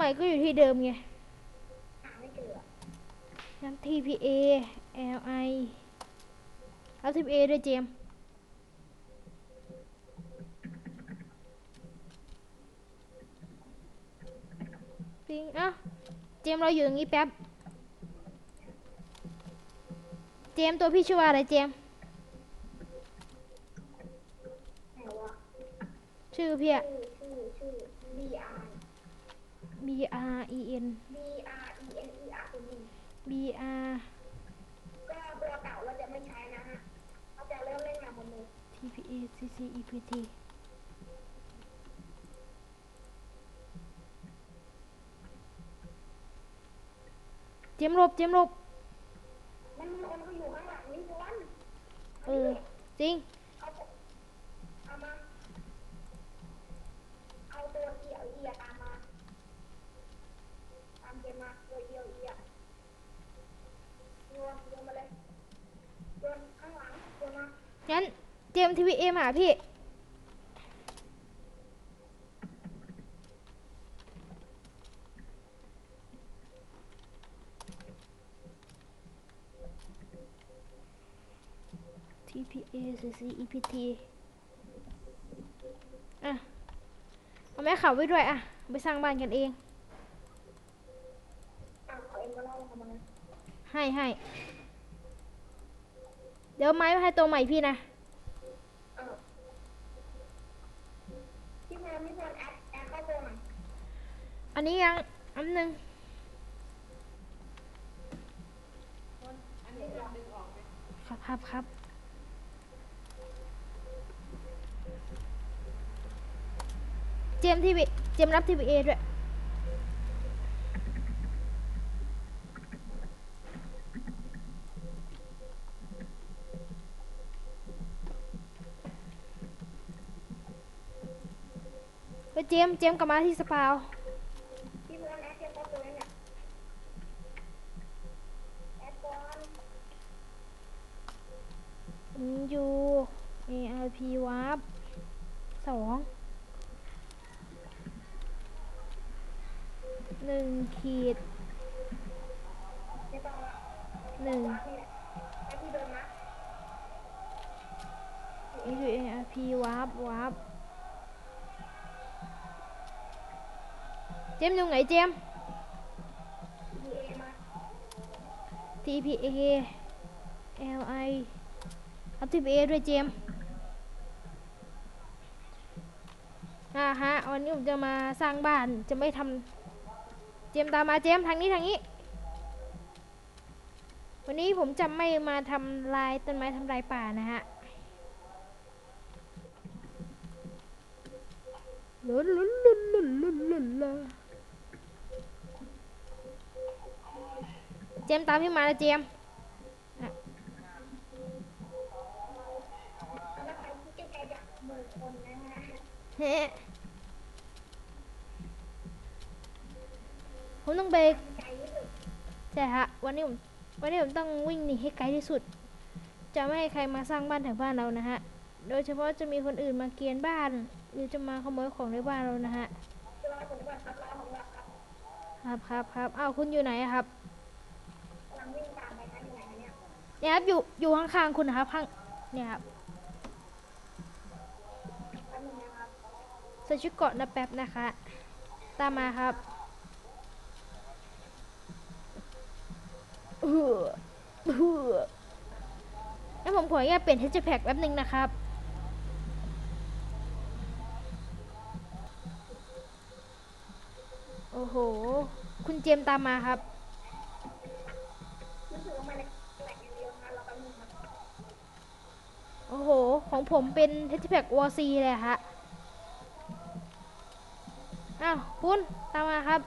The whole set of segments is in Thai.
ใหม่ก็อยู่ที่เดิมไงหาไม่เจออะงั้น TPA LI เอา TPA ด้วยเจมจริงอ้าเจมเราอยู่ตรงนี้แป๊บ เจมตัวพี่ชื่อว่าอะไรเจม ชื่อพี่อะ ชื่อชื่อชื่อ B R B R E N B R E N E R คุณดี B R ก็ตัวเก่าเราจะไม่ใช้นะฮะเราจะเริ่มเล่นมาบนมือ T P A C C E P T เจมส์หลบเจมส์หลบมันมีคนเขาอยู่ข้างหลังนี่วันเออจริง เอาเอามา เอาตัวเอียวเอียตามมา ตามเกมมาตัวเอียวเอียโยนโยนมาเลยโยนข้างหลังโยนมา งั้นเจ มทีวีเอมาหาพี่ TPA CC EPT อะ เอาแม่เขาไว้ด้วยอะ ไปสร้างบ้านกันเองอะขอเองก็เล่าทำไมให้ให้ เดี๋ยวไม้ไว้ให้ตัวใหม่พี่นะ เออพี่แมีคนแอดแอดเข้าตัวหน่อยอันนี้ยังอันหนึ่งครับครับครับเจมทีวีเจมรับทีวีเอด้วย ยเจมเจมกลับมาที่สปาวพี่แมวแอดเทียบเข้าตัวเนี่ยอดก่อน U ARP วับสองหนึ่งขีดหนึ่งอดที่เดิมนะ U ARP วับวับ เจมอยู่ไหนเจม TPA LI เอา TPA ด้วยเจมส์อ่าฮะวันนี้ผมจะมาสร้างบ้านจะไม่ทำเจมตามมาเจมทางนี้ทางนี้ วันนี้ผมจะไม่มาทำลายต้นไม้ทำลายป่านะฮะลุนลุนลุนลุนลุนลุนลุนเจมตามพี่มาแล้วเจมเฮ้ผมต้องไปไกใช่ฮะ วันนี้ผมวันนี้ผมต้องวิ่งหนีให้ไกลที่สุด จะไม่ให้ใครมาสร้างบ้านแถวบ้านเรานะฮะ โดยเฉพาะจะมีคนอื่นมาเกียนบ้าน หรือจะมาขโมยของในบ้านเรานะฮะ ครับครับครับอ้าวคุณอยู่ไหนครับ เนี่ยครับอยู่อยู่ข้างๆคุณนะครับข้างเนี่ยครับใส่ชุดเกาะนะแป๊บนะคะ ตามมาครับเออเออแล้วผมขออนุญาตเปลี่ยนเทสแพ็กแป๊บนึงนะครับโอ้โห คุณเจมตามมาครับ รู้สึกว่ามันแหลกอย่างเดียวนะรอแป๊บนึงครับ โอ้โห ของผมเป็นเทสแพ็กวอซีเลยอะฮะ อ้าว คุณ ตามมาครับ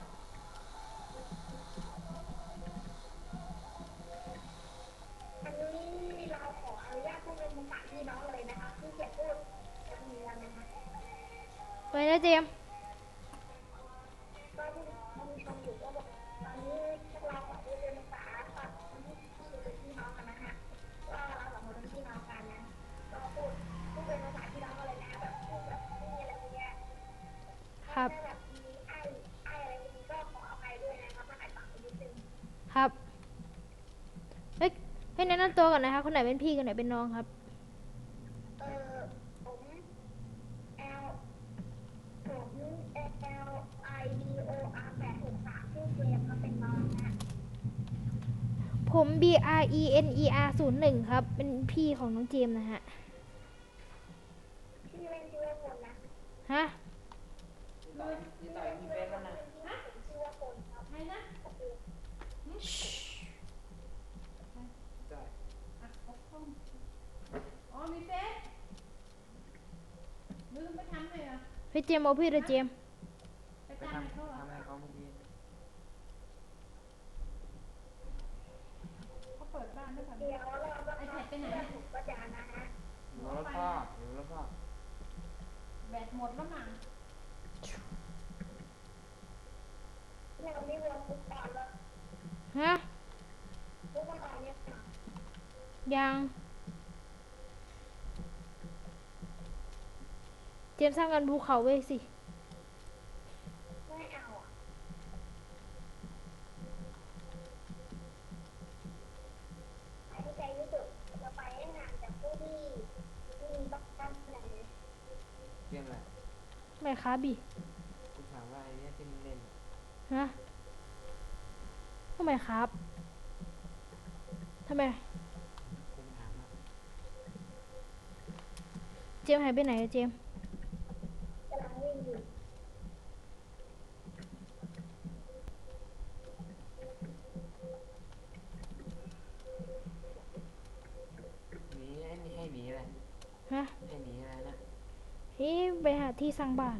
อันนี้เราขออนุญาตพูดเป็นภาษาพี่น้องเลยนะครับที่เกียรพูดจะมีวันนะฮะไปแล้วเจมส์ ครับ เฮ้ยให้แนะนำตัวก่อนนะคะ คนไหนเป็นพี่คนไหนเป็นน้องครับ เออผม L ผม L I D O R แปดหกสามชื่อเกมครับเป็นน้องนะผม B R E N E R 0 1ครับ เป็นพี่ของน้องเจมส์นะฮะ ชื่อเล่นชื่อว่าคนนะ ฮะที่ต่อยที่ต่อยมีเฟซแล้วนะ ผมชื่อว่าคนครับ ใครนะ ต่อย อะปกป้องอ๋อมีเฟซลืมไปทำเลย เหรอเฮ้ยเจมส์เอาพี่เลยเจมส์ไปไปตามทำให้เขาเหรอทำให้เขาเมื่อกี้เขาเปิดบ้านด้วยค่ะเดี๋ยวเราก็ไอแพดไปไหนอะผมก็จะนะฮะอยู่รถพ่ออยู่รถพ่อแบตหมดแล้วมั้งเราไม่รวมทุกตอนแล้วฮะทุกคนออกเนี่ยยัง เจ มส์สร้างกันภูเขาไว้สิ ไม่เอาอะไปให้ใจที่สุดเราไปให้ห่างจากผู้ที่ที่มีบ้านไหนเกมอะไรไม่ครับบีกูถามว่าไอ้เนี่ยที่มึงเล่นอะฮะทำไมครับทำไม กูถามว่าเจมส์หายไปไหนอะเจมส์ กำลังวิ่งอยู่ หนีให้ให้หนีอะไร ฮะให้หนีอะไรนะเฮ้ยไปหาที่สร้างบ้าน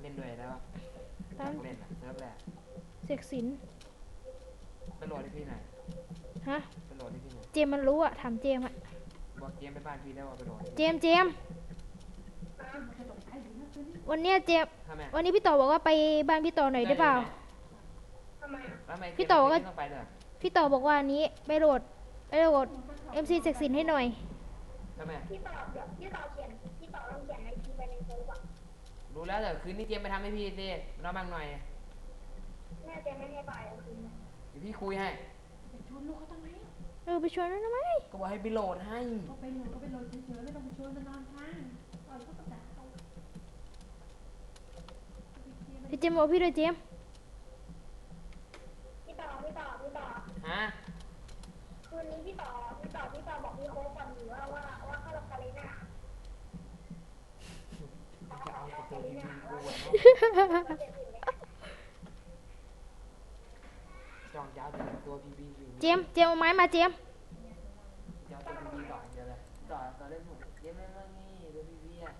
เล่นด้วยแล้วตามเล่นอะเซิร์ฟแหละเสกสินไปโหลดให้พี่หน่อยฮะ ไปโหลดให้พี่หน่อยเจมส์มันรู้อะถามเจมส์อะบอกเกมไปบ้านพี่แล้วว่าไปโหลดเจมส์เจมส์มันจะตกใจอยู่นะคืนนี้วันเนี้ยเจมส์ทำไมวันนี้พี่ต่อบอกว่าไปบ้านพี่ต่อหน่อยได้เปล่าทำไมอะแล้วทำไมพี่ต่อก็เมต้องไปเลยพี่ต่อบอกว่าอันนี้ไปโหลดไปโหลด MC เสกสินให้หน่อย ทำไมพี่ต่อเดี๋ยวพี่ต่อเขียนพี่ต่อลองเขียนไอทีไปในโทรศัพท์รู้แล้วแต่คืนนี้เกมไปทำให้พี่สิน้องบ้างหน่อยแม่จะไม่ให้ไปเอาคืนนะเดี๋ยวพี่คุยให้ไปชวนลูกเขาทำไมเออไปชวนนั่นทำไมก็บอกให้ไปโหลดให้ เขาไปโหลดเขาไปโหลดเฉยๆไม่ต้องไปชวนมันนอนข้างต่อยเขาก็ด่าเขาพี่เจมส์บอกพี่ด้วยเจมส์พี่ต่อพี่ต่อพี่ต่อฮะคืนนี้พี่ต่อพี่ต่อพี่ต่อบอกพี่โค้ชก่อนอยู่ว่าว่าว่าเข้ารับคาเลน่า จะเอาประตูยิงกูอะเนาะเจ็ดสิบเลยจองยาวถึงตัวพีบีอยู่เจมส์เจมส์เอาไม้มาเจมส์ยาวตัวพีบีต่ออย่างเดียวเลยต่อต่อเล่นผมเกมเล่นเรื่องนี้ตัวพีบีอะ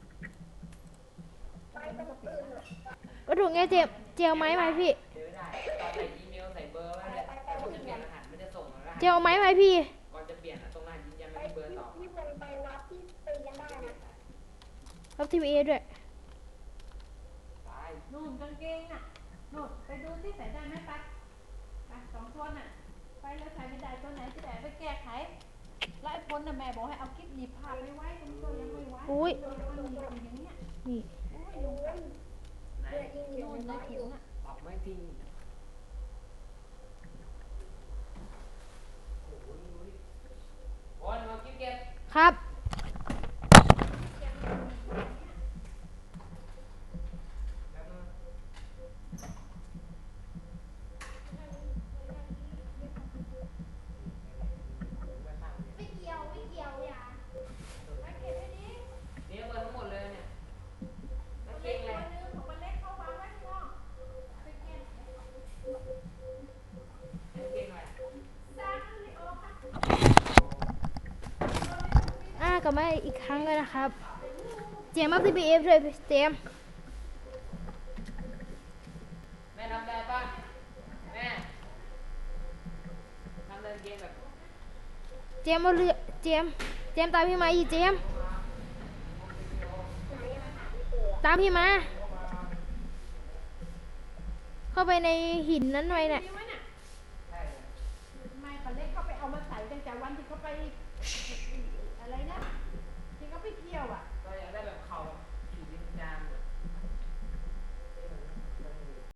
ไปตรงอื่นเถอะก็ถูกไงเจมส์เจมส์เอาไม้มาให้พี่ เดี๋ยวไม่ได้ตอนใส่อีเมลใส่เบอร์ไว้เลยแต่ก่อนจะเปลี่ยนรหัสไม่ได้ส่งรหัสเจมส์เอาไม้มาให้พี่ ก่อนจะเปลี่ยนอะตรงนั้นยืนยันไปไม่มีเบอที่ร์ต่อที่วนไปวัดที่ตีกันได้นะรับทีวีเอด้วยตาย นู่นกางเกงน่ะนู่นไปดูที่ใส่ได้ไหมปักไปสองตัวน่ะ ไปแล้วใส่ไม่ได้ตัวไหนจะได้ไปแก้ไขแล้วไอ้คนน่ะแม่บอกให้เอาคลิปหนีบผ้าไปไว้ตรงตัวยังไม่ไว้อุ้ยตัวยังไม่หนีบอย่างเงี้ยนี่โอ้ยโอ้ยไหนเลือดยิงอยู่นู่นน้นะอยอผิวยู่น่ะปรับไม่ทิ้งโอ้ยมากิ๊บเก็บ ครับ แบบนึง ไม่เกี่ยวไม่เกี่ยวอย่ามาเก็บไว้ดิ นี่เบอร์ทั้งหมดเลยเนี่ยแล้วเก เล็ ง ก อะไร ตัวนึงของมันเล็กเขาวางไว้ข้างนอกไปเก็บ แล้วเกงอะไร สร้างให้ออกค่ะ อ่า กลับมาอีกครั้งเลยนะครับ เจมส์รับทีวีเอด้วยเจมส์แม่ทำได้ป่ะแม่ทำเดินเกมแบบเจมส์เอาเรือเจมส์เจมส์ตามพี่มาอีกเจมส์ตามพี่มา เข้าไปในหินนั้นไว้เนี่ยมีไว้น่ะใช่เลยไม่ปลาเล็กเขาไปเอามาใส่ตั้งแต่วันที่เขาไป